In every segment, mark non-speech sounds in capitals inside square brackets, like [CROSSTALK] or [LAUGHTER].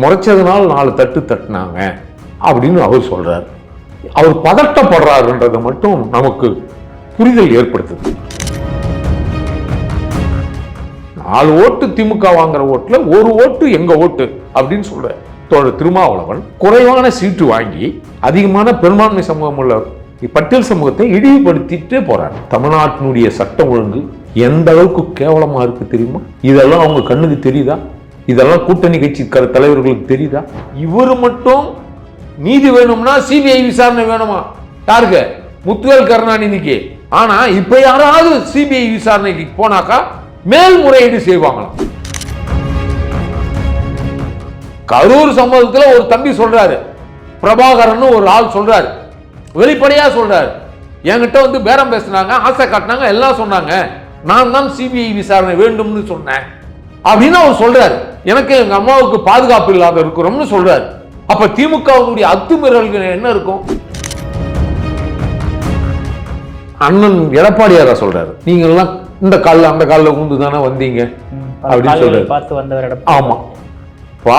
முறைச்சதுனால நாலு தட்டு தட்டினாங்க அப்படின்னு அவர் சொல்றார். அவர் பதட்டப்படுறாருன்றதை மட்டும் நமக்கு புரிதல் ஏற்படுத்துது. நாலு ஓட்டு திமுக வாங்குற ஓட்டுல ஒரு ஓட்டு எங்க ஓட்டு அப்படின்னு சொல்ற தோழர் திருமாவளவன் குறைவான சீட்டு வாங்கி அதிகமான பெரும்பான்மை சமூகம் உள்ள பட்டியல் சமூகத்தை இழிவுபடுத்திட்டே போறாரு. தமிழ்நாட்டினுடைய சட்டம் ஒழுங்கு எந்த அளவுக்கு கேவலமா இருக்கு தெரியுமா? இதெல்லாம் அவங்க கண்ணுக்கு தெரியுதா? இதெல்லாம் கூட்டணி கட்சி க- தலைவர்களுக்கு தெரியுதா? இவர் மட்டும் நீதி வேணும்னா சிபிஐ விசாரணை வேணுமா? டார்க முத்துவேல் கருணாநிதிக்கு. ஆனா இப்ப யாராவது சிபிஐ விசாரணைக்கு போனாக்கா மேல்முறையீடு செய்வாங்களாம் கரூர் சம்பவத்தில் ஒரு தம்பி சொல்றாரு. பிரபாகரன் ஒரு ஆள் சொல்றாரு. வெளிப்படையா சொல்றாரு. என்கிட்ட வந்து பேரம் பேசினாங்க ஆசை காட்டினாங்க எல்லாம் சொன்னாங்க. நான் தான் சிபிஐ விசாரணை வேண்டும்னு சொன்னேன். அப்படின்னு அவர் சொல்றாரு. எனக்கு எங்க அம்மாவுக்கு பாதுகாப்பு இல்லாத இருக்கிறோம்னு சொல்றாரு. அப்ப திமுகவுடைய அத்துமீறல்கள் என்ன இருக்கும்? அண்ணன் எடப்பாடியாரா சொல்றாரு. நீங்க எல்லாம் இந்த காலில் அந்த காலில் ஊந்து தானே வந்தீங்க அப்படின்னு சொல்றாரு. பார்த்து வந்தவர் ஆமா. பா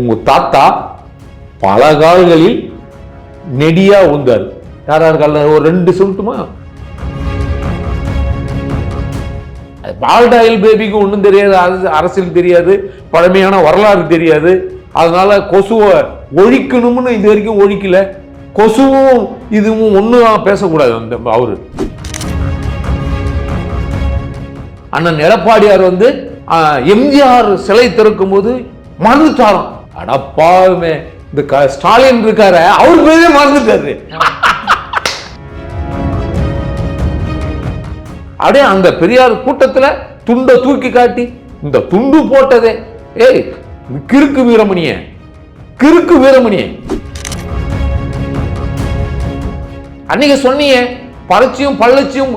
உங்க தாத்தா பல கால்களில் நெடியா உந்தார் யார் யார் காலில்? ஒரு ரெண்டு சொல்லட்டுமா? பால்டாயில் பேபிக்கு ஒன்றும் தெரியாது அரசு- அரசியல் தெரியாது பழமையான வரலாறு தெரியாது. அதனால கொசுவை ஒழிக்கணும்னு இது வரைக்கும் ஒழிக்கல. கொசுவும் இதுவும் ஒன்றும் பேசக்கூடாது அந்த அவரு. அண்ணன் எடப்பாடியார் வந்து எம்ஜிஆர் சிலை திறக்கும் போது மறந்துட்டாராம். அடப்பாவுமே இந்த ஸ்டாலின் இருக்காரு அவர் பேரே மறந்துட்டாரு. அப்படியே அந்த பெரியார் கூட்டத்துல துண்டை தூக்கி காட்டி இந்த துண்டு போட்டதே. ஏய் கிறுக்கு வீரமணிய கிறுக்கு வீரமணிய. அன்னைக்கு சொன்னீங்க பறச்சியும் பள்ளச்சியும்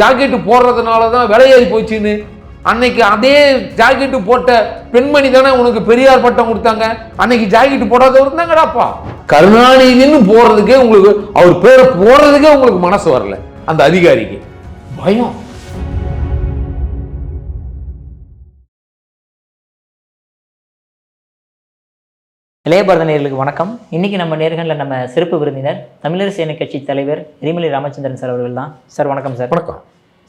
ஜாக்கெட்டு போடுறதுனால தான் விலையாகி போச்சுன்னு. அன்னைக்கு அதே ஜாக்கெட்டு போட்ட பெண்மணி தானே உனக்கு பெரியார் பட்டம் கொடுத்தாங்க. அன்னைக்கு ஜாக்கெட்டு போடாதவர் தாங்கடாப்பா. கருணாநிதின்னு போடுறதுக்கே உங்களுக்கு அவர் பேரை போடுறதுக்கே உங்களுக்கு மனசு வரல அந்த அதிகாரிக்கு. பயம். இளையபாரத நேயர்களுக்கு வணக்கம். இன்னைக்கு நம்ம நேர்களில் நம்ம சிறப்பு விருந்தினர் தமிழரசு இன கட்சி தலைவர் எரிமலை ராமச்சந்திரன் சார் அவர்கள் தான். சார் வணக்கம் சார். வணக்கம்.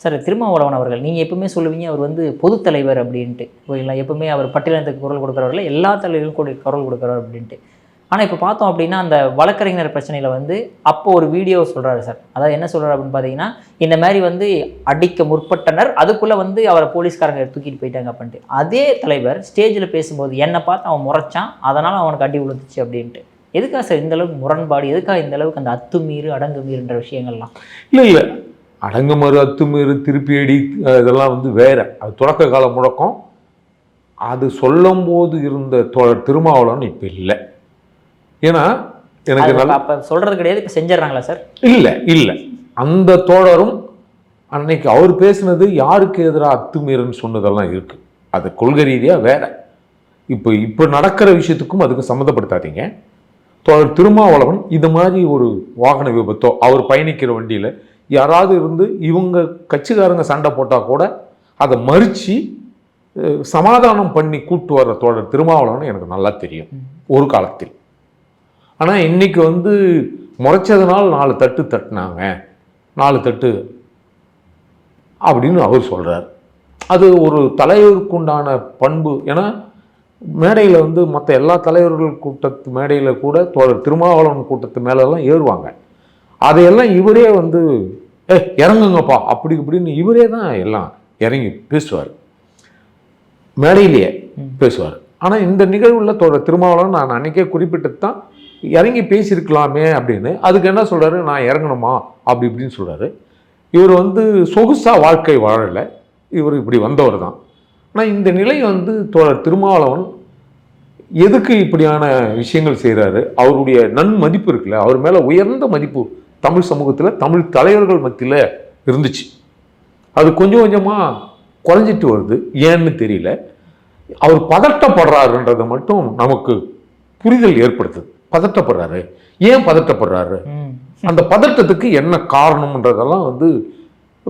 சார் திருமாவளவன் அவர்கள் நீங்கள் எப்பவுமே சொல்லுவீங்க அவர் வந்து பொதுத் தலைவர் அப்படின்ட்டு. ஓகேங்களா? எப்பவுமே அவர் பட்டியலத்துக்கு குரல் கொடுக்குறவர்கள் எல்லா தலைவர்களும் கூட குரல் கொடுக்குறவர் அப்படின்ட்டு. ஆனால் இப்போ பார்த்தோம் அப்படின்னா அந்த வழக்கறிஞர் பிரச்சனையில் வந்து அப்போ ஒரு வீடியோ சொல்கிறாரு சார். அதாவது என்ன சொல்கிறார் அப்படின்னு பார்த்தீங்கன்னா இந்த மாதிரி வந்து அடிக்க முற்பட்டனர் அதுக்குள்ளே வந்து அவரை போலீஸ்காரங்க தூக்கிட்டு போயிட்டாங்க அப்படின்ட்டு. அதே தலைவர் ஸ்டேஜில் பேசும்போது என்னை பார்த்து அவன் முறைச்சான் அதனால் அவனுக்கு அடி விழுந்துச்சு அப்படின்ட்டு. எதுக்காக சார் இந்த அளவுக்கு முரண்பாடு? எதுக்காக இந்த அளவுக்கு அந்த அத்துமீறு அடங்கு மீறுன்ற விஷயங்கள்லாம்? இல்லை இல்லை. அடங்குமறு அத்துமீறு திருப்பி அடி இதெல்லாம் வந்து வேற. அது தொடக்க கால முழக்கம். அது சொல்லும் போது இருந்த தோழர் திருமாவளவன் இப்போ இல்லை. ஏன்னா எனக்கு நல்ல அப்போ சொல்கிறது கிடையாது இப்போ செஞ்சிடறாங்களா சார்? இல்லை இல்லை. அந்த தோழரும் அன்னைக்கு அவர் பேசினது யாருக்கு எதிராக அத்துமீறுன்னு சொன்னதெல்லாம் இருக்கு. அது கொள்கை ரீதியாக வேற. இப்போ இப்போ நடக்கிற விஷயத்துக்கும் அதுக்கு சம்மந்தப்படுத்தாதீங்க. தோழர் திருமாவளவன் இது மாதிரி ஒரு வாகன விபத்தோ அவர் பயணிக்கிற வண்டியில் யாராவது இருந்து இவங்க கட்சிக்காரங்க சண்டை போட்டால் கூட அதை மறித்து சமாதானம் பண்ணி கூட்டு வர்ற தோழர் திருமாவளவன் எனக்கு நல்லா தெரியும். ஒரு காலத்தில். ஆனால் இன்னைக்கு வந்து முறைச்சதுனால நாலு தட்டு தட்டினாங்க. நாலு தட்டு அப்படின்னு அவர் சொல்றார். அது ஒரு தலைவருக்கு உண்டான பண்பு. ஏன்னா மேடையில் வந்து மற்ற எல்லா தலைவர்கள் கூட்டத்து மேடையில் கூட தோழர் திருமாவளவன் கூட்டத்து மேலெல்லாம் ஏறுவாங்க. அதையெல்லாம் இவரே வந்து ஏ இறங்குங்கப்பா அப்படி இப்படின்னு இவரே தான் எல்லாம் இறங்கி பேசுவார். மேடையிலேயே பேசுவார். ஆனால் இந்த நிகழ்வில் தோழர் திருமாவளவன் நான் அன்னைக்கே குறிப்பிட்டது தான். இறங்கி பேசியிருக்கலாமே அப்படின்னு. அதுக்கு என்ன சொல்கிறாரு நான் இறங்கணுமா? அப்படி இப்படின்னு சொல்கிறாரு இவர் வந்து சொகுசாக வாழ்க்கை வாழலை. இவர் இப்படி வந்தவர் தான். ஆனால் இந்த நிலை வந்து தோழர் திருமாவளவன் எதுக்கு இப்படியான விஷயங்கள் செய்கிறாரு அவருடைய நன்மதிப்பு இருக்குல்ல? அவர் மேலே உயர்ந்த மதிப்பு தமிழ் சமூகத்தில் தமிழ் தலைவர்கள் மத்தியில் இருந்துச்சு. அது கொஞ்சம் கொஞ்சமாக குறைஞ்சிட்டு வருது. ஏன்னு தெரியல. அவர் பதட்டப்படுறாருன்றதை மட்டும் நமக்கு புரிதல் ஏற்படுத்துது. பதட்டப்படுறாரு. ஏன் பதட்டப்படுறாரு? அந்த பதட்டத்துக்கு என்ன காரணம்ன்றதெல்லாம் வந்து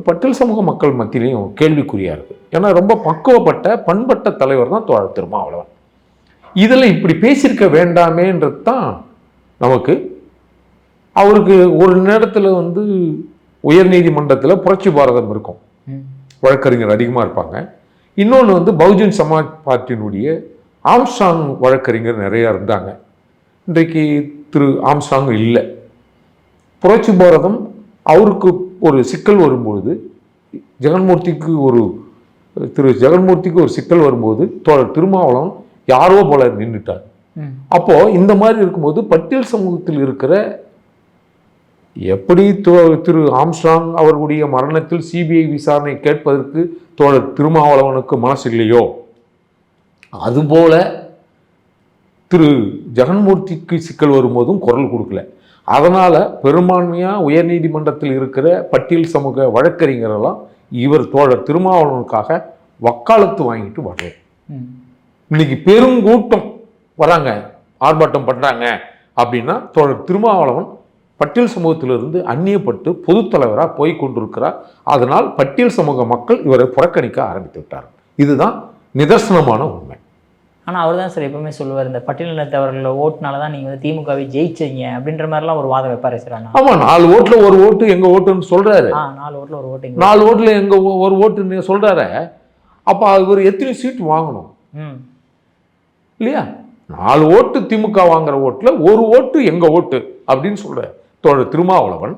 பட்டியல் சமூக மக்கள் மத்தியிலையும் கேள்விக்குறியா இருக்கு. ஏன்னா ரொம்ப பக்குவப்பட்ட பண்பட்ட தலைவர் தான் தோழர் திருமாவளவன். இதில் இப்படி பேசியிருக்க வேண்டாமேன்றது தான் நமக்கு அவருக்கு ஒரு நேரத்தில் வந்து உயர்நீதிமன்றத்தில் புரட்சி பாரதம் இருக்கும். வழக்கறிஞர் அதிகமாக இருப்பாங்க. இன்னொன்று வந்து பகுஜன் சமாஜ் பார்ட்டியினுடைய ஆம்ஸ்டாங் வழக்கறிஞர் நிறையா இருந்தாங்க. இன்றைக்கு திரு ஆம்ஸ்டாங் இல்லை. புரட்சி பாரதம் அவருக்கு ஒரு சிக்கல் வரும்பொழுது ஜெகன்மூர்த்திக்கு ஒரு திரு ஜெகன்மூர்த்திக்கு ஒரு சிக்கல் வரும்போது தோழர் திருமாவளவன் யாரோ போல நின்றுட்டார். அப்போ இந்த மாதிரி இருக்கும்போது பட்டியல் சமூகத்தில் இருக்கிற எப்படி தோ- திரு ஆம்ஸ்ட்ராங் அவர்களுடைய மரணத்தில் சிபிஐ விசாரணை கேட்பதற்கு தோழர் திருமாவளவனுக்கு மனசு இல்லையோ அதுபோல திரு ஜெகன்மூர்த்திக்கு சிக்கல் வரும்போதும் குரல் கொடுக்கல. அதனால பெரும்பான்மையா உயர்நீதிமன்றத்தில் இருக்கிற பட்டியல் சமூக வழக்கறிஞரெல்லாம் இவர் தோழர் திருமாவளவனுக்காக வக்காலத்து வாங்கிட்டு வர்றோம் ம். இன்னைக்கு பெருங்கூட்டம் வராங்க ஆர்ப்பாட்டம் பண்றாங்க அப்படின்னா தோழர் திருமாவளவன் பட்டியல் சமூகத்திலிருந்து அந்நியப்பட்டு பொதுத் தலைவராக போய் கொண்டிருக்கிறார். அதனால் பட்டியல் சமூக மக்கள் இவரை புறக்கணிக்க ஆரம்பித்து விட்டார் இதுதான் நிதர்சனமான உண்மை. ஆனா அவர் தான் சார் எப்பவுமே சொல்லுவார் இந்த பட்டியலினத்தவர்கள ஓட்டுனால தான் நீங்க வந்து திமுகவை ஜெயிச்சீங்க. அப்படின்ற மாதிரிலாம் ஒரு வாதம் வைப்பாரு சார் அண்ணா. ஆமா நாலு ஓட்டுல ஒரு ஓட்டு எங்க ஓட்டுன்னு சொல்றாரு. ஆ நாலு ஓட்டுல ஒரு ஓட்டு நாலு ஓட்டுல எங்க ஓ- ஒரு ஓட்டுன்னு சொல்றாரு. அப்ப இவர் எத்தனை சீட் வாங்கணும்? ம். இல்லையா? நாலு ஓட்டு திமுக வாங்குற ஓட்டுல ஒரு ஓட்டு எங்க ஓட்டு அப்படின்னு சொல்ற தோழர் திருமாவளவன்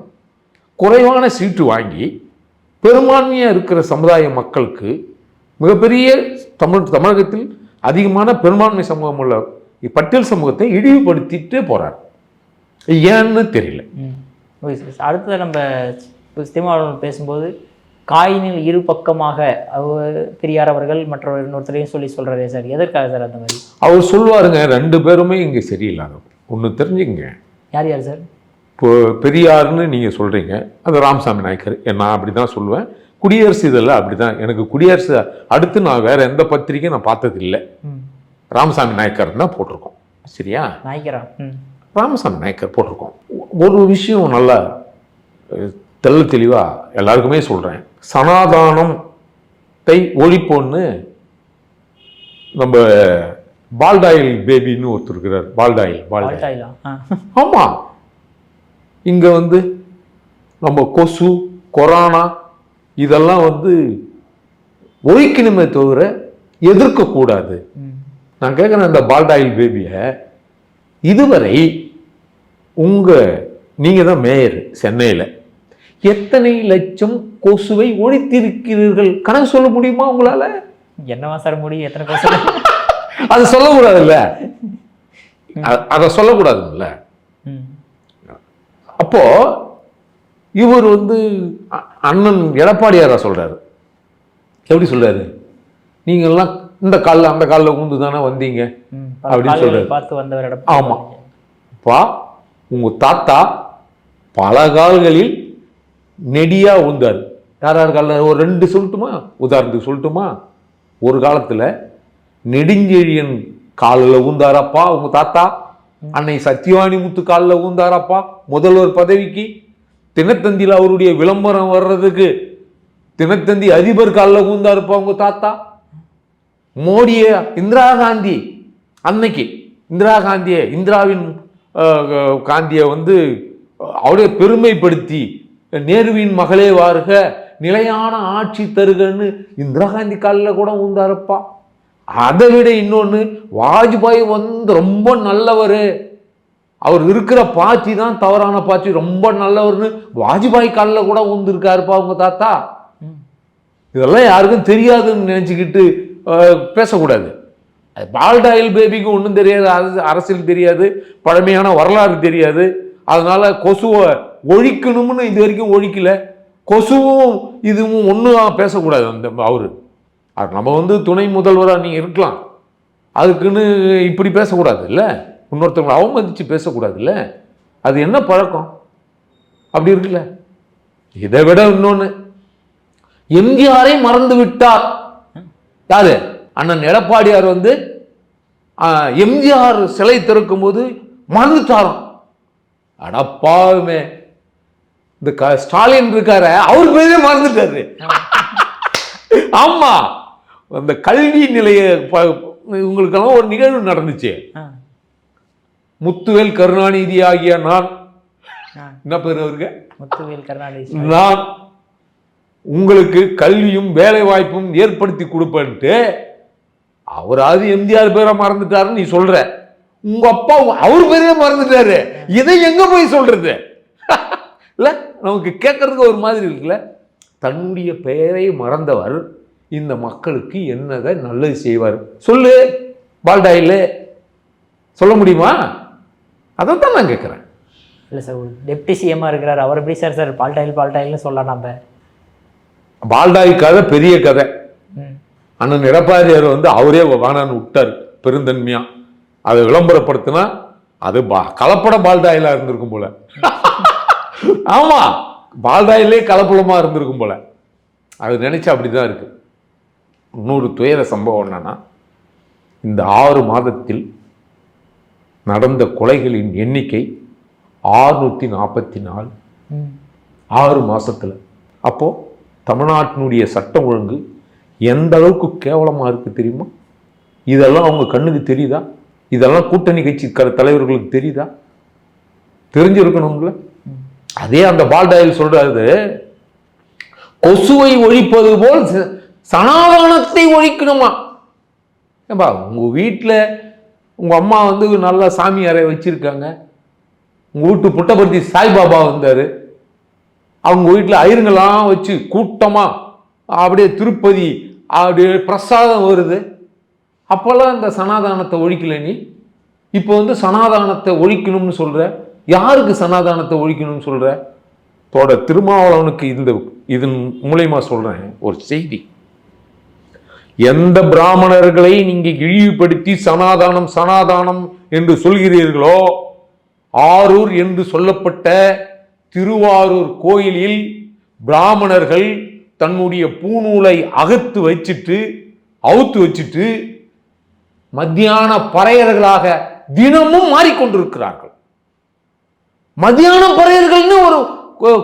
குறைவான சீட்டு வாங்கி பெரும்பான்மையா இருக்கிற சமுதாய மக்களுக்கு மிகப்பெரிய தமிழ் தமிழகத்தில் அதிகமான பெரும்பான்மை சமூகம் உள்ள பட்டியல் சமூகத்தை இழிவுபடுத்திட்டு போறார். ஏன்னு தெரியல. அடுத்தது நம்ம திருமாவளவன் பேசும்போது காயினில் இரு பக்கமாக அவர் பெரியார் அவர்கள் மற்றவர் இன்னொருத்தரையும் சொல்லி சொல்றாரே சார். எதற்காக சார் அந்த மாதிரி? அவர் சொல்லுவாருங்க ரெண்டு பேருமே இங்க சரியில்லாதவங்க. ஒன்று தெரிஞ்சுக்கங்க. யார் யார் சார்? இப்போ பெரியார்னு நீங்கள் சொல்கிறீங்க அது ராமசாமி நாயக்கர். நான் அப்படி தான் சொல்லுவேன். குடியரசு இதெல்லாம் அப்படி தான் எனக்கு குடியரசு அடுத்து நான் வேற எந்த பத்திரிக்கையும் நான் பார்த்தது இல்லை ம். ராமசாமி நாயக்கர் தான் போட்டிருக்கோம். சரியா? நாய்க்கிறா ம். ராமசாமி நாயக்கர் போட்டிருக்கோம். ஒரு விஷயம் நல்லா தெள்ள தெளிவாக எல்லாருக்குமே சொல்கிறேன் சனாதானத்தை ஒழிப்போன்னு நம்ம பால்டாயில் பேபின்னு ஒருத்தர் இருக்கிறார். பால்டாயில் பால்டாயில். ஆல்டாயிலா ஆ. ஆமா. இங்க வந்து நம்ம கொசு கொரோனா இதெல்லாம் வந்து ஒழிக்கணுமே தவிர எதிர்க்கக்கூடாது. நான் கேட்குறேன் இந்த பால்டாயில் பேபியை இதுவரை உங்க நீங்க தான் மேயர் சென்னையில் எத்தனை லட்சம் கொசுவை ஒழித்திருக்கிறீர்கள்? கணக்கு சொல்ல முடியுமா உங்களால? என்னவா சார் முடியும்? எத்தனை பேர் அது சொல்லக்கூடாதுல்ல. அதை சொல்லக்கூடாதுல்ல. அப்போ இவர் வந்து அண்ணன் எடப்பாடியாரா சொல்றாரு. எப்படி சொல்றாரு? நீங்கெல்லாம் இந்த காலில் அந்த காலில் ஊந்து தானே வந்தீங்க அப்படின்னு கால்களை சொல்றாரு. பார்த்து வந்தவர் இடம் ஆமா. பா உங்க தாத்தா பல கால்களில் நெடியா ஊந்தார். யார் யார் காலில்? ஒரு ரெண்டு சொல்லட்டுமா? உதாரணத்துக்கு சொல்லட்டுமா? ஒரு காலத்துல நெடுஞ்செழியன் காலில் ஊந்தாரப்பா உங்க தாத்தா. அன்னை சத்யவாணி முத்து காலில் ஊந்தாரப்பா. முதல்வர் பதவிக்கு தினத்தந்தியில் அவருடைய விளம்பரம் வர்றதுக்கு தினத்தந்தி அதிபர் காலில் ஊந்தாருப்பா உங்க தாத்தா? மோடிய இந்திரா காந்தி. அன்னைக்கு இந்திரா காந்தியை இந்திராவின் காந்தியை வந்து அவரே அவருடைய பெருமைப்படுத்தி நேருவின் மகளே வாருக நிலையான ஆட்சி தருகன்னு இந்திரா காந்தி காலில் கூட ஊந்தாருப்பா அதை விட இன்னொன்று வாஜ்பாய் வந்து ரொம்ப நல்லவர். அவர் இருக்கிற பாச்சி தான் தவறான பாச்சி. ரொம்ப நல்லவர்னு வாஜ்பாய் காலில் கூட ஊந்துருக்காருப்பா உங்க தாத்தா. இதெல்லாம் யாருக்கும் தெரியாதுன்னு நினச்சிக்கிட்டு பேசக்கூடாது. பால்டாயில் பேபிக்கு ஒன்றும் தெரியாது அரசு அரசியல் தெரியாது பழமையான வரலாறு தெரியாது. அதனால் கொசுவை ஒழிக்கணும்னு இது வரைக்கும் ஒழிக்கலை. கொசுவும் இதுவும் ஒன்றும் பேசக்கூடாது அந்த அவர். நம்ம வந்து துணை முதல்வராக நீங்கள் இருக்கலாம். அதுக்குன்னு இப்படி பேசக்கூடாது இல்லை? இன்னொருத்தவங்களை அவமதித்து பேசக்கூடாதுல்ல? அது என்ன பழக்கம்? அப்படி இருக்குல்ல? இதை விட இன்னொன்று எம்ஜிஆரை மறந்து விட்டார். யாரு? அண்ணன் எடப்பாடியார் வந்து எம்ஜிஆர் சிலை திறக்கும் போது மறந்துட்டாராம் அடப்பாவுமே இந்த க- ஸ்டாலின் இருக்காரு அவர் பேரே மறந்துட்டாரு. ஆமா. அந்த கல்வி நிலைய ப- இவங்களுக்கெல்லாம் ஒரு நிகழ்வு நடந்துச்சு. முத்துவேல் கருணாநிதி ஆகிய நான். என்ன பேர் அவருக்கு? முத்துவேல் கருணாநிதி. நான் உங்களுக்கு கல்வியும் வேலை வாய்ப்பும் ஏற்படுத்தி கொடுப்பேன்ட்டு அவராவது எம்ஜிஆர் பேரை மறந்துட்டாருன்னு நீ சொல்ற. உங்க அப்பா அவர் பேரே மறந்துட்டாரு. இதை எங்க போய் சொல்றது? இல்ல நமக்கு கேட்கறதுக்கு ஒரு மாதிரி இருக்குல்ல. தன்னுடைய பெயரை மறந்தவர் இந்த மக்களுக்கு என்னதை நல்லது செய்வார். சொல்லு பால்டாயில் சொல்ல முடியுமா? அதைத்தான் நான் கேட்குறேன். இல்லை சார் டெப்டி சிஎம்மாக இருக்கிறார் அவர் எப்படி சார் சார் பால்டாயில் பால்டாயில்னு சொல்லலாம் நம்ம? பால்டாய் கதை பெரிய கதை. அண்ணன் எடப்பாடியார் வந்து அவரே வானான்னு விட்டார் பெருந்தன்மையா. அதை விளம்பரப்படுத்தினா அது பா கலப்பட பால்டாயிலா இருந்திருக்கும் போல. [LAUGHS] ஆமா பால்டாயிலே கலப்படமா இருந்திருக்கும் போல. அது நினைச்சா அப்படிதான் இருக்கு. இன்னொரு துயர சம்பவம் என்னன்னா இந்த ஆறு மாதத்தில் நடந்த கொலைகளின் எண்ணிக்கை ஆறுநூற்றி நாற்பத்தி நாலு ஆறு மாதத்தில் அப்போது தமிழ்நாட்டினுடைய சட்டம் ஒழுங்கு எந்த அளவுக்கு கேவலமாக இருக்குது தெரியுமா? இதெல்லாம் அவங்க கண்ணுக்கு தெரியுதா? இதெல்லாம் கூட்டணி கட்சி க- தலைவர்களுக்கு தெரியுதா? தெரிஞ்சிருக்கணும்ல? அதே அந்த பால்டாயில் சொல்றாரு கொசுவை ஒழிப்பது போல் ச- சனாதனத்தை ஒழிக்கணுமா? ஏம்பா உங்கள் வீட்டில் உங்கள் அம்மா வந்து நல்ல சாமி வச்சுருக்காங்க. உங்கள் வீட்டு புட்டபர்த்தி சாய்பாபா வந்தார். அவங்க வீட்டில் ஐருங்கெல்லாம் வச்சு கூட்டமாக அப்படியே திருப்பதி அப்படியே பிரசாதம் வருது. அப்போல்லாம் இந்த சனாதானத்தை ஒழிக்கல நீ. இப்போ வந்து சனாதானத்தை ஒழிக்கணும்னு சொல்கிற யாருக்கு சனாதானத்தை ஒழிக்கணும்னு சொல்கிற தோட திருமாவளவனுக்கு இந்த இதன் மூலயமா சொல்கிறேன் ஒரு செய்தி. எந்த பிராமணர்களை நீங்கள் இழிவுபடுத்தி சனாதானம் சனாதானம் என்று சொல்கிறீர்களோ ஆரூர் என்று சொல்லப்பட்ட திருவாரூர் கோயிலில் பிராமணர்கள் தன்னுடைய பூநூலை அகத்து வச்சுட்டு அவுத்து வச்சுட்டு மத்தியான பறையர்களாக தினமும் மாறிக்கொண்டிருக்கிறார்கள். மத்தியான பறையர்கள்னு ஒரு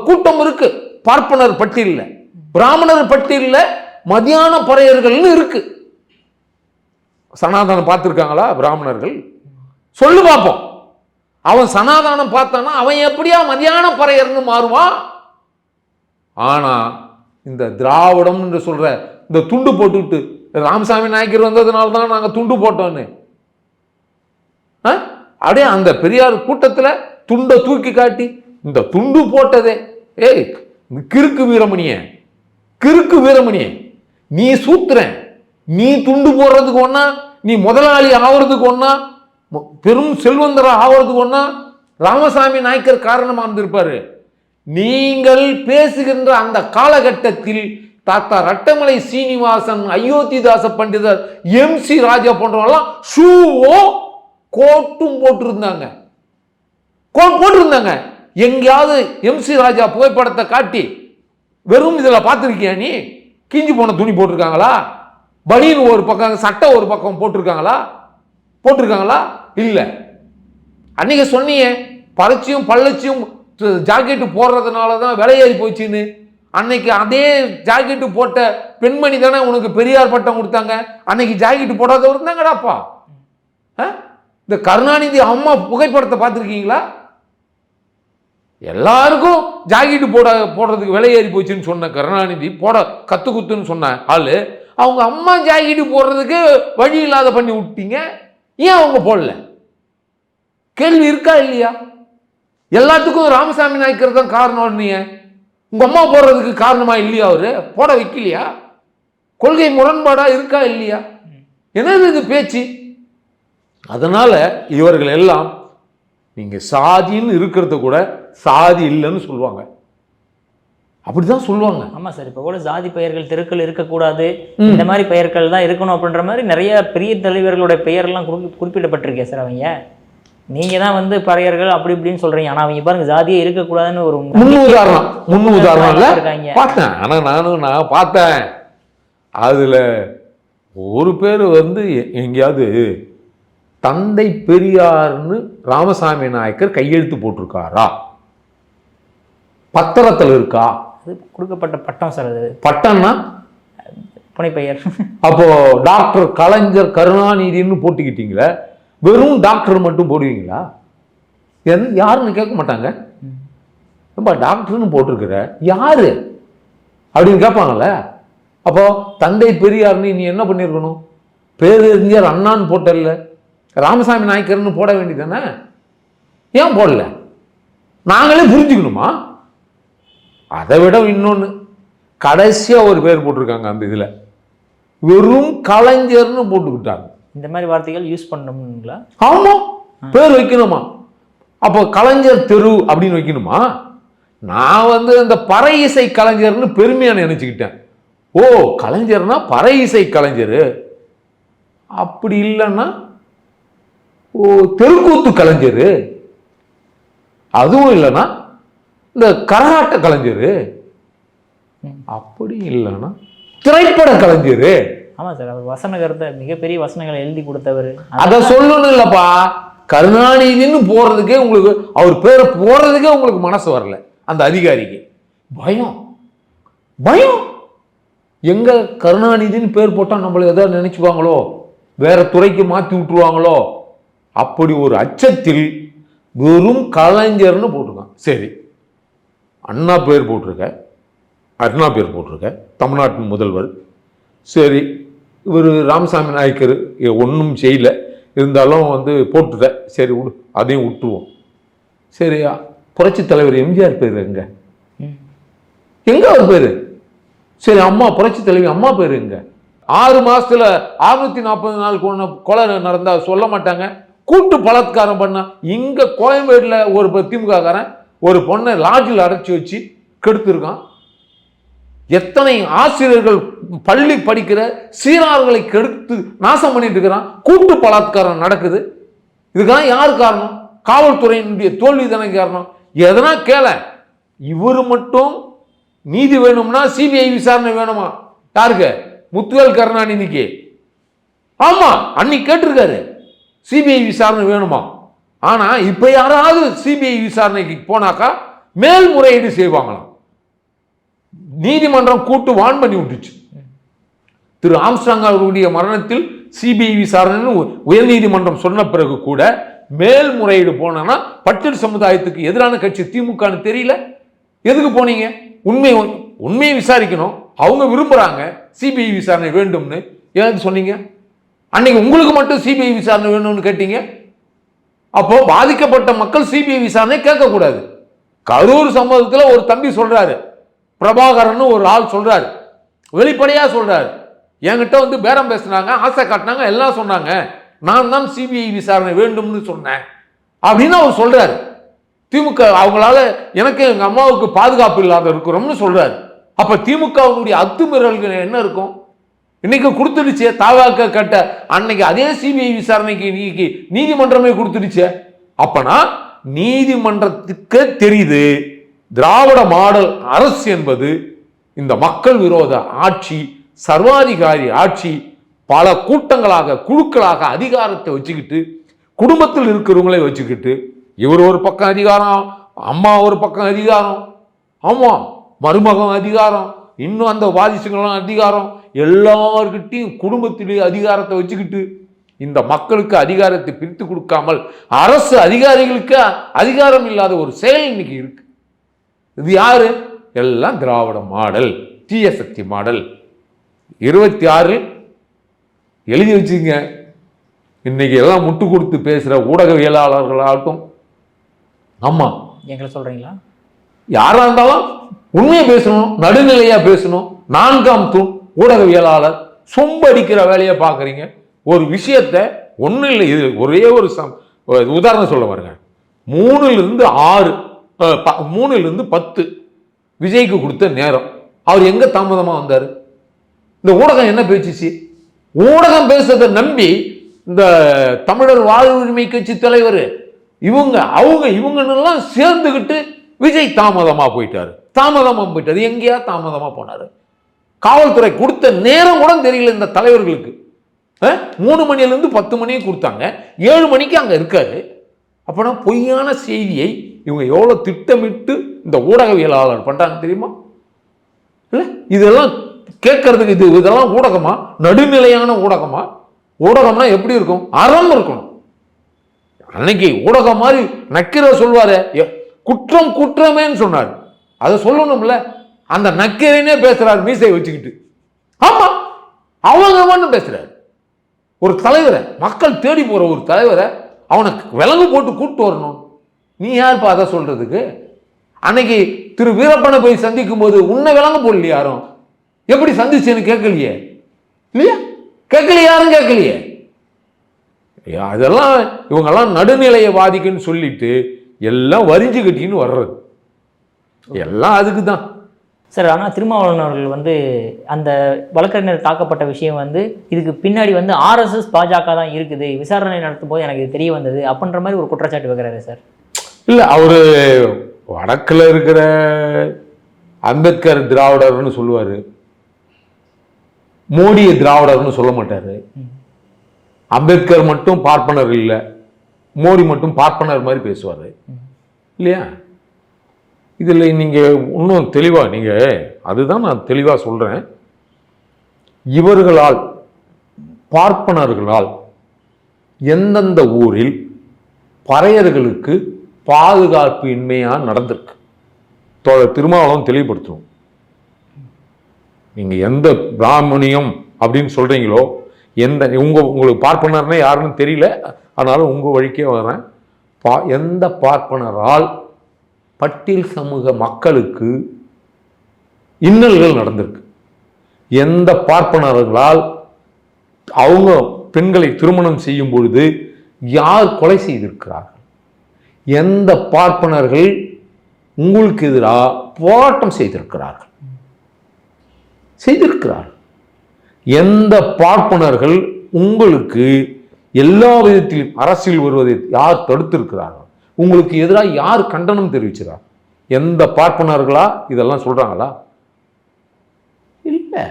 கூட்டம் இருக்கு. பார்ப்பனர் பட்டியலில். பிராமணர் பட்டியலில் மத்தியான பறையர்கள்னு இருக்கு. சனாதனம் பார்த்துருக்காங்களா? பிராமணர்கள். சொல்லு பார்ப்போம் அவன் சனாதானம் பார்த்தானா அவன் எப்படியா மதியான பறையர்னு மாறுவான் ஆனா இந்த திராவிடம் என்று சொல்ற இந்த துண்டு போட்டுவிட்டு ராமசாமி நாயக்கர் வந்ததுனால தான் நாங்கள் துண்டு போட்டோன்னு. ஆ? அப்படியே அந்த பெரியார் கூட்டத்தில் துண்டை தூக்கி காட்டி இந்த துண்டு போட்டதே. ஏய் இந்த கிறுக்கு வீரமணியன் கிறுக்கு வீரமணிய. நீ சூத்துறேன் நீ துண்டு போடுறதுக்கு ஒன்றா நீ முதலாளி ஆகிறதுக்கு ஒன்றா பெரும் செல்வந்தரா ஆகிறதுக்கு ஒன்றா ராமசாமி நாயக்கர் காரணமாக இருந்திருப்பாரு. நீங்கள் பேசுகின்ற அந்த காலகட்டத்தில் தாத்தா ரட்டமலை சீனிவாசன் அயோத்திதாச பண்டிதர் எம் சி ராஜா போன்றவெல்லாம் ஷூவோ கோட்டும் போட்டிருந்தாங்க. கோட் போட்டிருந்தாங்க. எங்கேயாவது எம் சி ராஜா புகைப்படத்தை காட்டி வெறும் இதில் பார்த்துருக்கியா நீ? கிஞ்சி போன துணி போட்டிருக்காங்களா? பனியன் ஒரு பக்கம் சட்டை ஒரு பக்கம் போட்டிருக்காங்களா? போட்டிருக்காங்களா? இல்லை. அன்னைக்கு சொன்னியே பறச்சியும் பள்ளச்சியும் ஜாக்கெட்டு போடுறதுனால தான் விலையேறி போச்சுன்னு அன்னைக்கு அதே ஜாக்கெட்டு போட்ட பெண்மணி தானே உனக்கு பெரியார் பட்டம் கொடுத்தாங்க. அன்னைக்கு ஜாக்கெட்டு போடாதவர் தாங்கடாப்பா. ஆ? இந்த கருணாநிதி அம்மா புகைப்படத்தை பார்த்துருக்கீங்களா? எல்லாருக்கும் ஜாக்கெட்டு போட போடுறதுக்கு விலை ஏறி போச்சுன்னு சொன்ன கருணாநிதி போட கத்து குத்துன்னு சொன்ன ஆளு அவங்க அம்மா ஜாக்கெட்டு போடுறதுக்கு வழி இல்லாத பண்ணி விட்டீங்க. ஏன் அவங்க போடல? கேள்வி இருக்கா இல்லையா? எல்லாத்துக்கும் ராமசாமி நாயக்கர் தான் காரணம் நீங்க உங்க அம்மா போடுறதுக்கு காரணமா இல்லையா அவரு? போட வைக்கலையா? கொள்கை முரண்பாடா இருக்கா இல்லையா? என்னது இது பேச்சு? அதனால இவர்கள் எல்லாம் நீங்க சாதின்னு இருக்கிறத கூட சாதி இல்லைன்னு சொல்லுவாங்க. அப்படிதான் சொல்லுவாங்க. ஆமா சார் இப்போ கூட ஜாதி பெயர்கள் தெருக்கள் இருக்கக்கூடாது. இந்த மாதிரி பெயர்கள் தான் இருக்கணும் அப்படின்ற மாதிரி நிறைய பெரிய தலைவர்களுடைய பெயர்லாம் குறி குறிப்பிடப்பட்டிருக்கே சார் அவங்க. நீங்க தான் வந்து பறையர்கள் அப்படி இப்படின்னு சொல்றீங்க. ஆனா அவங்க பாருங்க ஜாதியே இருக்கக்கூடாதுன்னு ஒரு முன்னு உதாரணம் முன்னு உதாரணம் இருக்காங்க பார்த்தேன். ஆனா நானும் நான் பார்த்தேன். அதுல ஒரு பேர் வந்து எங்கேயாவது தந்தை பெரியார்னு ராமசாமி நாயக்கர் கையெழுத்து போட்டிருக்காரா? பத்திரத்தில் இருக்கா? அது கொடுக்கப்பட்ட பட்டம் சார் அது. பட்டம்னா? புனைப்பெயர் அப்போ டாக்டர் கலைஞர் கருணாநிதின்னு போட்டுக்கிட்டீங்களே வெறும் டாக்டர் மட்டும் போடுவீங்களா? என் யாருன்னு கேட்க மாட்டாங்க. ஏம்பா டாக்டர்னு போட்டிருக்கிற யாரு? அப்படின்னு கேட்பாங்கல்ல. அப்போ தந்தை பெரியார்னு நீ என்ன பண்ணியிருக்கணும்? பேரறிஞர் அண்ணான்னு போட்டல்ல. ராமசாமி நாயக்கர்னு போட வேண்டியதானே ஏன் போடல? நாங்களே புரிஞ்சுக்கணுமா? அதை விட இன்னொன்று கடைசியாக ஒரு பேர் போட்டிருக்காங்க அந்த இதில். வெறும் கலைஞர்னு போட்டுக்கிட்டாங்க. இந்த மாதிரி வார்த்தைகள் யூஸ் பண்ணணுங்களா ஆமா. பேர் வைக்கணுமா? அப்போ கலைஞர் தெரு அப்படின்னு வைக்கணுமா? நான் வந்து இந்த பறை இசை கலைஞர்னு பெருமையா நினைச்சுக்கிட்டேன். ஓ கலைஞர்னா பறை இசை கலைஞர். அப்படி இல்லைன்னா தெருக்கூத்து கலைஞர்? அதுவும் இல்லைன்னா இந்த கரகாட்ட கலைஞர்? அப்படி இல்லைன்னா திரைப்பட கலைஞர்? ஆமா சார் அவர் வசனகர்த்த மிகப்பெரிய வசனங்களை எழுதி கொடுத்தவர். அதை சொல்லணும் இல்லப்பா. கருணாநிதின்னு போறதுக்கே உங்களுக்கு அவர் பேரை போடுறதுக்கே உங்களுக்கு மனசு வரல அந்த அதிகாரிக்கு. பயம். பயம். எங்க கருணாநிதின்னு பேர் போட்டால் நம்மள ஏதாவது நினைச்சுப்பாங்களோ வேற துறைக்கு மாற்றி விட்டுருவாங்களோ? அப்படி ஒரு அச்சத்தில் வெறும் கலைஞர்னு போட்டிருக்கான். சரி. அண்ணா பேர் போட்டிருக்க. அண்ணா பேர் போட்டிருக்க. தமிழ்நாட்டின் முதல்வர். சரி. இவர் ராமசாமி நாயக்கர். ஒன்றும் செய்யல. இருந்தாலும் வந்து போட்டுட்ட. சரி விடு. அதையும் விட்டுருவோம். சரி புரட்சி தலைவர் எம்ஜிஆர் பேர் எங்க? ம். எங்க அவர் பேரு? சரி அம்மா புரட்சி தலைவி அம்மா பேர் எங்க? ஆறு மாசத்துல அறுநூத்தி நாற்பது நாள் கொலை நடந்தா சொல்ல மாட்டாங்க. கூட்டு பலாத்காரம் பண்ணா இங்கே கோயம்பேடில் ஒரு ப- திமுக காரன் ஒரு பொண்ணை லாட்ஜில் அடைச்சி வச்சு கெடுத்துருக்கான். எத்தனை ஆசிரியர்கள் பள்ளி படிக்கிற சீரார்களை கெடுத்து நாசம் பண்ணிட்டு இருக்கிறான். கூட்டு பலாத்காரம் நடக்குது. இதுக்கெல்லாம் யார் காரணம்? காவல்துறையினுடைய தோல்வி தானே காரணம். எதனா கேள. இவர் மட்டும் நீதி வேணும்னா சிபிஐ விசாரணை வேணுமா? யாருக்கு? முத்துவேல் கருணாநிதிக்கு. ஆமா அன்னைக்கு கேட்டிருக்காரு. சிபிஐ விசாரணை வேணுமா? ஆனால் இப்போ யாராவது சிபிஐ விசாரணைக்கு போனாக்கா மேல்முறையீடு செய்வாங்களாம். நீதிமன்றம் கூட்டு வான் பண்ணி விட்டுச்சு. திரு ஆம்ஸ்டாங் அவர்களுடைய மரணத்தில் சிபிஐ விசாரணைன்னு உயர்நீதிமன்றம் சொன்ன பிறகு கூட மேல்முறையீடு போனா பட்டியல் சமுதாயத்துக்கு எதிரான கட்சி திமுகன்னு தெரியல. எதுக்கு போனீங்க? உண்மை உண்மையை விசாரிக்கணும். அவங்க விரும்புகிறாங்க சிபிஐ விசாரணை வேண்டும்னு. ஏன் சொன்னீங்க? அன்னைக்கு உங்களுக்கு மட்டும் சிபிஐ விசாரணை வேணும்னு கேட்டீங்க? அப்போ பாதிக்கப்பட்ட மக்கள் சிபிஐ விசாரணை கேட்கக்கூடாது. கரூர் சம்பவத்தில் ஒரு தம்பி சொல்றாரு. பிரபாகரன் ஒரு ஆள் சொல்றாரு. வெளிப்படையா சொல்றாரு. என்கிட்ட வந்து பேரம் பேசுனாங்க ஆசை காட்டினாங்க எல்லாம் சொன்னாங்க. நான் தான் சிபிஐ விசாரணை வேண்டும்னு சொன்னேன். அப்படின்னு அவர் சொல்றாரு. திமுக அவங்களால எனக்கு எங்க அம்மாவுக்கு பாதுகாப்பு இல்லாத இருக்கிறோம்னு சொல்றாரு. அப்ப திமுகவுடைய அத்துமீறல்கள் என்ன இருக்கும்? இன்னைக்கு கொடுத்துடுச்சே தாவாக்க கட்ட. அன்னைக்கு அதே சிபிஐ விசாரணைக்கு இன்னைக்கு நீதிமன்றமே கொடுத்துடுச்சே. அப்பனா நீதிமன்றத்துக்கு தெரியுது திராவிட மாடல் அரசு என்பது இந்த மக்கள் விரோத ஆட்சி சர்வாதிகாரி ஆட்சி பல கூட்டங்களாக குழுக்களாக அதிகாரத்தை வச்சுக்கிட்டு குடும்பத்தில் இருக்கிறவங்களே வச்சுக்கிட்டு இவர் ஒரு பக்கம் அதிகாரம் அம்மா ஒரு பக்கம் அதிகாரம் ஆமாம் மருமகன் அதிகாரம் இன்னும் அந்த வாரிசுகளும் அதிகாரம் எல்லார்கிட்டையும் குடும்பத்திலேயே அதிகாரத்தை வச்சுக்கிட்டு இந்த மக்களுக்கு அதிகாரத்தை பிரித்து கொடுக்காமல் அரசு அதிகாரிகளுக்கு அதிகாரம் இல்லாத ஒரு செயல் இன்னைக்கு இருக்கு. இது யாரு? எல்லாம் திராவிட மாடல் தீய சக்தி மாடல். இருபத்தி ஆறில் எழுதி வச்சுங்க. இன்னைக்கு எல்லாம் முட்டு கொடுத்து பேசுகிற ஊடகவியலாளர்களாகட்டும். ஆமாம் எங்களை சொல்றீங்களா? யாரா இருந்தாலும் உண்மையை பேசணும் நடுநிலையா பேசணும் நான்காம் தூண் ஊடகவியலாளர் சொம்படிக்கிற வேலையை பார்க்குறீங்க. ஒரு விஷயத்தை ஒன்றும் இல்லை இது ஒரே ஒரு சம் உதாரணம் சொல்ல பாருங்க மூணுலேருந்து ஆறு மூணுலேருந்து ப- பத்து விஜய்க்கு கொடுத்த நேரம். அவர் எங்கே தாமதமாக வந்தார்? இந்த ஊடகம் என்ன பேச்சுச்சு? ஊடகம் பேசுறதை நம்பி இந்த தமிழர் வாழ்வுரிமை கட்சி தலைவர் இவங்க அவங்க இவங்கன்னெல்லாம் சேர்ந்துக்கிட்டு விஜய் தாமதமாக போயிட்டார். தாமதமாக போயிட்டார். எங்கேயா தாமதமாக போனார். காவல்துறை கொடுத்த நேரம் கூட தெரியல இந்த தலைவர்களுக்கு. மூணு மணிலேருந்து பத்து மணியும் கொடுத்தாங்க. ஏழு மணிக்கு அங்கே இருக்காரு. அப்போனா பொய்யான செய்தியை இவங்க எவ்வளோ திட்டமிட்டு இந்த ஊடகவியலாளர் பண்ணுறாங்க தெரியுமா? இல்லை? இதெல்லாம் கேட்கறதுக்கு இது இதெல்லாம் ஊடகமா? நடுநிலையான ஊடகமா? ஊடகம்னா எப்படி இருக்கும்? அறம் இருக்கணும். அன்னைக்கு ஊடகம் மாதிரி நக்கிர சொல்வாரு குற்றம் குற்றமேன்னு சொன்னார். அதை சொல்லணும்ல. அந்த நக்கீரனே பேசுறாரு மீசை வச்சுக்கிட்டு. ஆமா அவங்க மட்டும் பேசுறாரு. ஒரு தலைவரை மக்கள் தேடி போற ஒரு தலைவரை அவனுக்கு விலங்கு போட்டு கூப்பிட்டு வரணும். நீ யாருப்பா அதை சொல்றதுக்கு? அன்னைக்கு திரு வீரப்பனை போய் சந்திக்கும் போது உன்னை விலங்கு போடலையே யாரும்? எப்படி சந்திச்சேன்னு கேட்கலையே? இல்லையா? கேட்கல யாரும் கேட்கலையே? அதெல்லாம் இவங்கெல்லாம் நடுநிலையவாதிக்குன்னு சொல்லிட்டு எல்லாம் வரிஞ்சு கட்டின்னு வர்றது எல்லாம் அதுக்கு தான் சார் ஆனால் திருமாவளவன் அவர்கள் வந்து அந்த வழக்கறிஞர் தாக்கப்பட்ட விஷயம் வந்து இதுக்கு பின்னாடி வந்து ஆர்எஸ்எஸ் பாஜக தான் இருக்குது. விசாரணை நடத்தும் போது எனக்கு இது தெரிய வந்தது. அப்படின்ற மாதிரி ஒரு குற்றச்சாட்டு வைக்கிறாரு சார் இல்லை அவரு வடக்குல இருக்கிற அம்பேத்கர் திராவிடர்னு சொல்லுவாரு. மோடியை திராவிடர்னு சொல்ல மாட்டாரு. அம்பேத்கர் மட்டும் பார்ப்பனர் இல்லை. மோடி மட்டும் பார்ப்பனர் மாதிரி பேசுவாரு. இல்லையா? இதில் நீங்கள் இன்னும் தெளிவாக நீங்கள் அதுதான் நான் தெளிவாக சொல்கிறேன் இவர்களால் பார்ப்பனர்களால் எந்தெந்த ஊரில் பறையர்களுக்கு பாதுகாப்பு இன்மையாக நடந்திருக்கு திருமாவளவன் தெளிவுபடுத்தணும் நீங்கள் எந்த பிராமணியம் அப்படின்னு சொல்கிறீங்களோ எந்த உங்கள் உங்களுக்கு பார்ப்பனர்னே யாருன்னு தெரியல. அதனால் உங்கள் வழிக்கே வரேன் பா எந்த பார்ப்பனரால் பட்டியல் சமூக மக்களுக்கு இன்னல்கள் நடந்திருக்கு. எந்த பார்ப்பனர்களால் அவங்க பெண்களை திருமணம் செய்யும் பொழுது யார் கொலை செய்திருக்கிறார்கள்? எந்த பார்ப்பனர்கள் உங்களுக்கு எதிராக போராட்டம் செய்திருக்கிறார்கள்? செய்திருக்கிறார்கள். எந்த பார்ப்பனர்கள் உங்களுக்கு எல்லா விதத்திலும் அரசியல் வருவதை யார் தடுத்திருக்கிறார்கள்? உங்களுக்கு எதிராக யார் கண்டனம் தெரிவிக்கிறார் எந்த பார்ப்பனர்களா இதெல்லாம் சொல்கிறாங்களா இல்லை.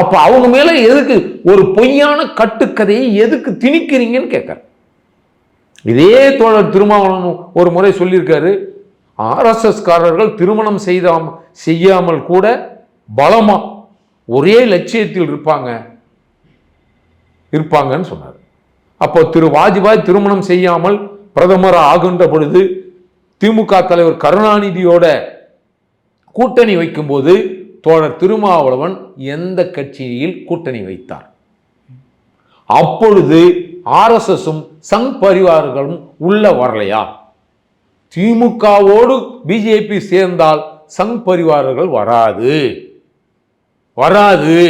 அப்போ அவங்க மேலே எதுக்கு ஒரு பொய்யான கட்டுக்கதையை எதுக்கு திணிக்கிறீங்கன்னு கேட்குறேன். இதே தோழர் திருமாவளவன் ஒரு முறை சொல்லியிருக்காரு ஆர்எஸ்எஸ்காரர்கள் திருமணம் செய்தாம செய்யாமல் கூட பலமாக ஒரே லட்சியத்தில் இருப்பாங்க. இருப்பாங்கன்னு சொன்னார். அப்போ திரு வாஜ்பாய் திருமணம் செய்யாமல் பிரதமர் ஆகின்ற பொழுது திமுக தலைவர் கருணாநிதியோட கூட்டணி வைக்கும்போது தோழர் திருமாவளவன் எந்த கட்சியில் கூட்டணி வைத்தார்? அப்பொழுது ஆர்எஸ்எஸும் சங் பரிவார்களும் உள்ள வரலையா? திமுகவோடு பிஜேபி சேர்ந்தால் சங் பரிவாரர்கள் வராது. வராது.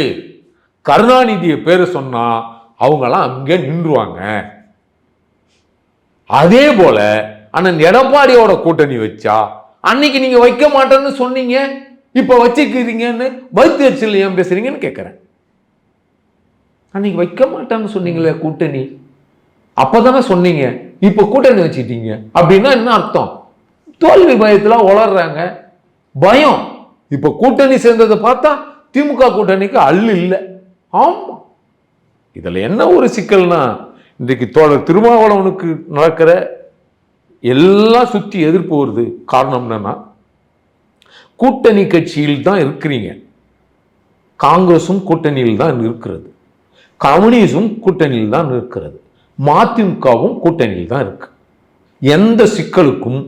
கருணாநிதியை பேர் சொன்னா அவங்கெல்லாம் அங்கே நின்றுவாங்க. அதே போல அண்ணன் எடப்பாடியோட கூட்டணி வச்சா அன்னைக்கு நீங்க வைக்க மாட்டேன்னு சொன்னீங்க இப்ப வச்சுக்கிறீங்கன்னு வைத்தியர்ச்சியில் ஏன் பேசுறீங்கன்னு கேட்குறேன் அன்னைக்கு வைக்க மாட்டேன்னு சொன்னீங்களே கூட்டணி. அப்பதானே சொன்னீங்க இப்ப கூட்டணி வச்சுட்டீங்க. அப்படின்னா என்ன அர்த்தம்? தோல்வி பயத்துல உளர்றாங்க. பயம். இப்ப கூட்டணி சேர்ந்ததை பார்த்தா திமுக கூட்டணிக்கு அள்ளு இல்லை. ஆமா. இதில் என்ன ஒரு சிக்கல்னா இன்றைக்கு தோழர் திருமாவளவனுக்கு நடக்கிற எல்லாம் சுற்றி எதிர்ப்பு வருது. காரணம் என்னன்னா கூட்டணி கட்சியில் தான் இருக்கிறீங்க. காங்கிரஸும் கூட்டணியில் தான் இருக்கிறது. கம்யூனிஸும் கூட்டணியில் தான் இருக்கிறது. மதிமுகவும் கூட்டணியில் தான் இருக்கு. எந்த சிக்கலுக்கும்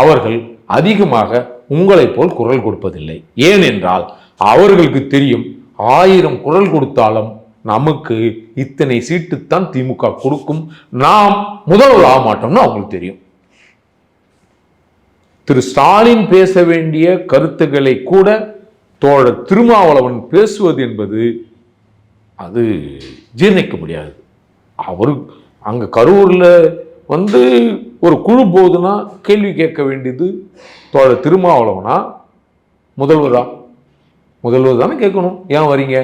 அவர்கள் அதிகமாக உங்களைப் போல் குரல் கொடுப்பதில்லை. ஏனென்றால் அவர்களுக்கு தெரியும் ஆயிரம் குரல் கொடுத்தாலும் நமக்கு இத்தனை சீட்டுத்தான் திமுக கொடுக்கும். நாம் முதல்வர் ஆக மாட்டோம்னு அவங்களுக்கு தெரியும். திரு ஸ்டாலின் பேச வேண்டிய கருத்துக்களை கூட தோழர் திருமாவளவன் பேசுவது என்பது அது ஜீர்ணிக்க முடியாது. அவர் அங்கே கரூரில் வந்து ஒரு குழு போகுதுன்னா கேள்வி கேட்க வேண்டியது தோழர் திருமாவளவனா? முதல்வரா? முதல்வர் தானே கேட்கணும். ஏன் வரீங்க?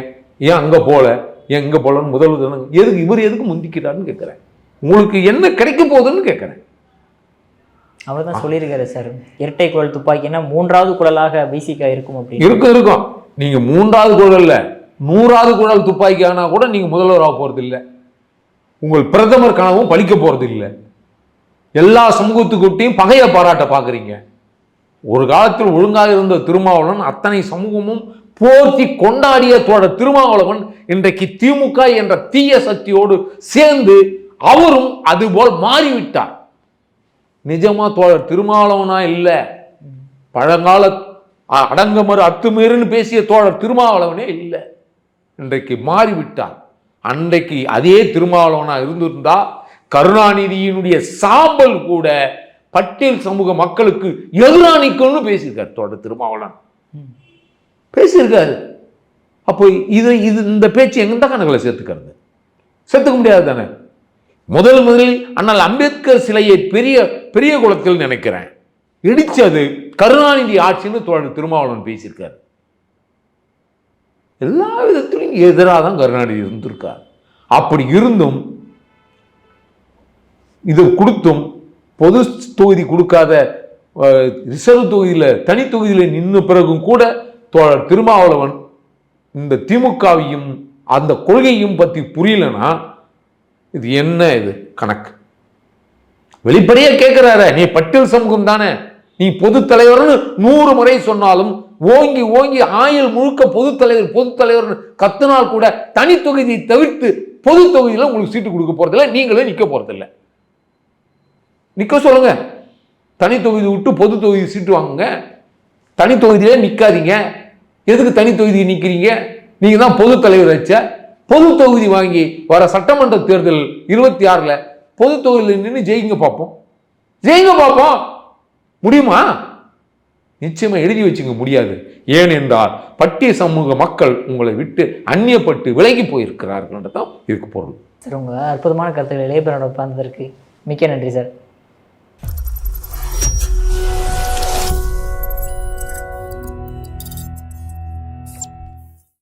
ஏன் அங்கே போகல இங்கே போகலன்னு முதல்வர் தானே எதுக்கு இவர் எதுக்கு முந்திக்கிறாருன்னு கேட்குறேன். உங்களுக்கு என்ன கிடைக்க போகுதுன்னு கேட்குறேன். அவர் தான் சொல்லியிருக்காரு சார் இரட்டை குழல் துப்பாக்கினா மூன்றாவது குழலாக பிசிகா இருக்கும் அப்படின்னு. இருக்கும் இருக்கும். நீங்க மூன்றாவது குழல்ல நூறாவது குழல் துப்பாக்கி ஆனா கூட நீங்க முதல்வராக போறது இல்லை உங்கள் பிரதமர் கனவும் பலிக்க போறது இல்லை எல்லா சமூகத்துக்கிட்டையும் பகையை பாராட்ட பார்க்குறீங்க ஒரு காலத்தில் ஒழுங்காக இருந்த திருமாவளவன் அத்தனை சமூகமும் போற்றி கொண்டாடிய தோழர் திருமாவளவன் இன்றைக்கு திமுக என்ற தீய சக்தியோடு சேர்ந்து அவரும் அதுபோல் மாறிவிட்டார். நிஜமா தோழர் திருமாவளவனா இல்லை? பழங்கால அடங்கமறு அத்துமீறுன்னு பேசிய தோழர் திருமாவளவனே இல்லை. இன்றைக்கு மாறிவிட்டார். அன்றைக்கு அதே திருமாவளவனா இருந்திருந்தா கருணாநிதியினுடைய சாம்பல் கூட பட்டியல் சமூக மக்களுக்கு எதிரா நிற்கணும்னு பேசியிருக்கார் தோழர் திருமாவளவன். பேசியிருக்காரு. அப்போ இது இது இந்த பேச்சு எந்த கணக்கில் சேர்த்துக்கிறது? சேர்த்துக்க முடியாது தானே? முதல் முதலில் அண்ணல் அம்பேத்கர் சிலையை பெரிய பெரிய குளத்தில் நினைக்கிறேன். இடிச்சது கருணாநிதி ஆட்சின்னு தோழர் திருமாவளவன் பேசியிருக்காரு. எல்லா விதத்திலும் எதிராக தான் கருணாநிதி இருந்திருக்கார். அப்படி இருந்தும் இது கொடுத்தும் பொது தொகுதி கொடுக்காத ரிசர்வ் தொகுதியில் தனி தொகுதியில் நின்ற பிறகும் கூட திருமாவளவன் இந்த திமுகவையும் அந்த கொள்கையும் பற்றி புரியலனா இது என்ன இது கணக்கு? வெளிப்படையே கேட்கிறாரு நீ பட்டியல் சமூகம் தானே நீ பொது தலைவர்னு நூறு முறை சொன்னாலும் ஓங்கி ஓங்கி ஆயுள் முழுக்க பொது தலைவர் பொது தலைவர்னு கத்துனால் கூட தனி தொகுதியை தவிர்த்து பொது தொகுதியில் உங்களுக்கு சீட்டு கொடுக்க போறதில்ல நீங்களே நிற்க போறதில்ல. நிற்க சொல்லுங்க. தனி தொகுதி விட்டு பொது தொகுதி சீட்டு வாங்குங்க. தனி தொகுதியிலே நிற்காதீங்க எதுக்கு தனி தொகுதி நிற்கிறீங்க நீங்கள் தான் பொது தலைவர் வச்ச பொது தொகுதி வாங்கி வர சட்டமன்ற தேர்தல் இருபத்தி ஆறில் பொது தொகுதியில் நின்று ஜெயிங்க பார்ப்போம். ஜெயிங்க பார்ப்போம். முடியுமா? நிச்சயமாக எழுதி வச்சுக்க முடியாது. ஏனென்றால் பட்டிய சமூக மக்கள் உங்களை விட்டு அந்நியப்பட்டு விலகி போயிருக்கிறார்கள் தான் இதுக்கு பொருள். சார் உங்கள் அற்புதமான கருத்துக்களை இளைய பேரோட மிக்க நன்றி சார்.